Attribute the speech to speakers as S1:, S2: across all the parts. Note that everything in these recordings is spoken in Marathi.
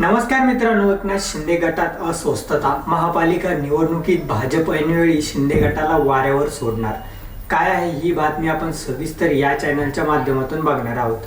S1: नमस्कार मित्रांनो एकनाथ शिंदे गटात अस्वस्थता. महापालिका निवडणुकीत भाजप ऐनवेळी शिंदे गटाला वाऱ्यावर सोडणार. काय आहे ही बातमी आपण सविस्तर या चॅनलच्या माध्यमातून बघणार आहोत.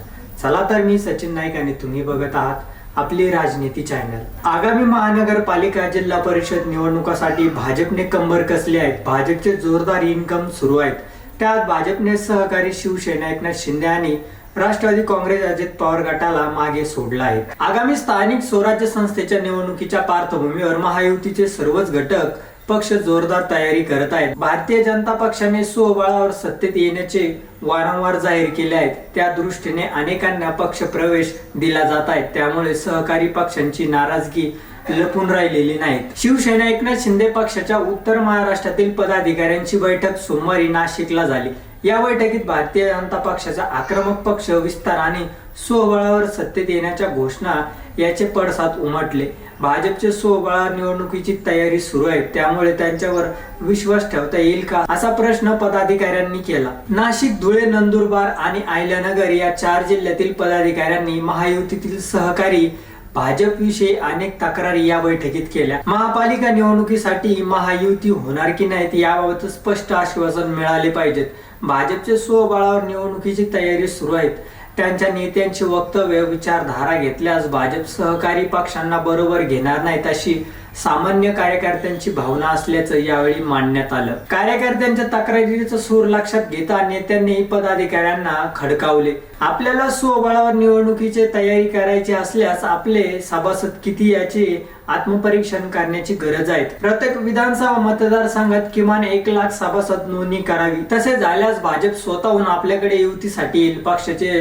S1: चला तर मी सचिन नाईक आणि तुम्ही बघत आहात आपली राजनीती चॅनल. आगामी महानगरपालिका जिल्हा परिषद निवडणुकासाठी भाजपने कंबर कसले आहेत? भाजपचे जोरदार इन्कम सुरू आहेत. त्यात भाजपने सहकारी शिवसेना एकनाथ शिंदे आणि राष्ट्रवादी काँग्रेस अजित पवार गटाला मागे सोडला आहे आगामी स्थानिक स्वराज्य संस्थेच्या निवडणुकीच्या पार्श्वभूमीवर महायुतीचे सर्वच घटक पक्ष जोरदार तयारी करत आहेत. भारतीय जनता पक्षाने स्वबळावर सत्तेत येण्याचे वारंवार जाहीर केले आहेत. त्या दृष्टीने अनेकांना पक्ष प्रवेश दिला जात आहे. त्यामुळे सहकारी पक्षांची नाराजगी लपून राहिलेली नाहीत. शिवसेना एकनाथ शिंदे पक्षाच्या उत्तर महाराष्ट्रातील पदाधिकाऱ्यांची बैठक सोमवारी नाशिकला झाली. या बैठकीत भारतीय जनता पक्षाचा आक्रमक पक्ष विस्तार आणि स्वबळावर सत्तेत येण्याच्या घोषणा याचे पडसाद उमटले. भाजपचे स्वबळावर निवडणुकीची तयारी सुरू आहे. त्यामुळे त्यांच्यावर विश्वास ठेवता येईल का? असा प्रश्न पदाधिकाऱ्यांनी केला. नाशिक धुळे नंदुरबार आणि आयल्यानगर या चार जिल्ह्यातील पदाधिकाऱ्यांनी महायुतीतील सहकारी भाजपविषयी अनेक तक्रारी या बैठकीत केल्या. महापालिका निवडणुकीसाठी महायुती होणार की नाहीत याबाबत स्पष्ट आश्वासन मिळाले पाहिजेत. भाजपचे स्वबळावर निवडणुकीची तयारी सुरू आहेत. त्यांच्या नेत्यांची वक्तव्य विचारधारा घेतल्यास भाजप सहकारी पक्षांना बरोबर घेणार नाहीत अशी सामान्य कार्यकर्त्यांची भावना असल्याचं यावेळी मांडण्यात आलं. कार्यकर्त्यांच्या तक्रारीचं सूर लक्षात घेता नेत्यांनी पदाधिकाऱ्यांना खडकावले. आपल्याला स्वबळावर निवडणुकीची तयारी करायची असल्यास आपले सभासद किती याचे आत्मपरीक्षण करण्याची गरज आहे. प्रत्येक विधानसभा मतदारसंघात किमान एक लाख सभासद नोंदणी करावी. तसे झाल्यास भाजप स्वतःहून आपल्याकडे युतीसाठी येईल पक्षाचे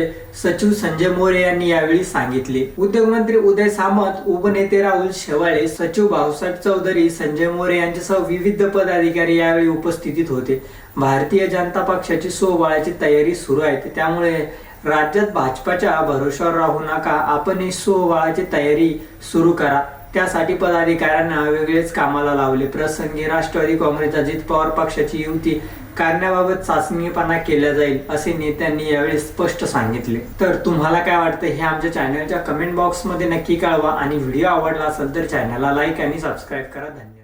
S1: सचिव संजय मोरे यांनी यावेळी सांगितले. उद्योगमंत्री उदय सामंत उपनेते राहुल शेवाळे सचिव भाऊसाहेब चौधरी संजय मोरे यांच्यासह विविध पदाधिकारी यावेळी उपस्थितीत होते. भारतीय जनता पक्षाची सोबाळाची तयारी सुरू आहे. त्यामुळे राज्यात भाजपाच्या भरोश्यावर राहू नका. आपण सोबाळाची तयारी सुरू करा. त्यासाठी पदाधिकाऱ्यांना वेगळेच कामाला लावले. प्रसंगी राष्ट्रवादी काँग्रेस अजित पवार पक्षाची युती करण्याबाबत चाचणीपणा केला जाईल असे नेत्यांनी यावेळी स्पष्ट सांगितले. तर तुम्हाला काय वाटतं हे आमच्या चॅनलच्या कमेंट बॉक्समध्ये नक्की कळवा आणि व्हिडिओ आवडला असेल तर चॅनलला लाईक आणि सबस्क्राईब करा. धन्यवाद.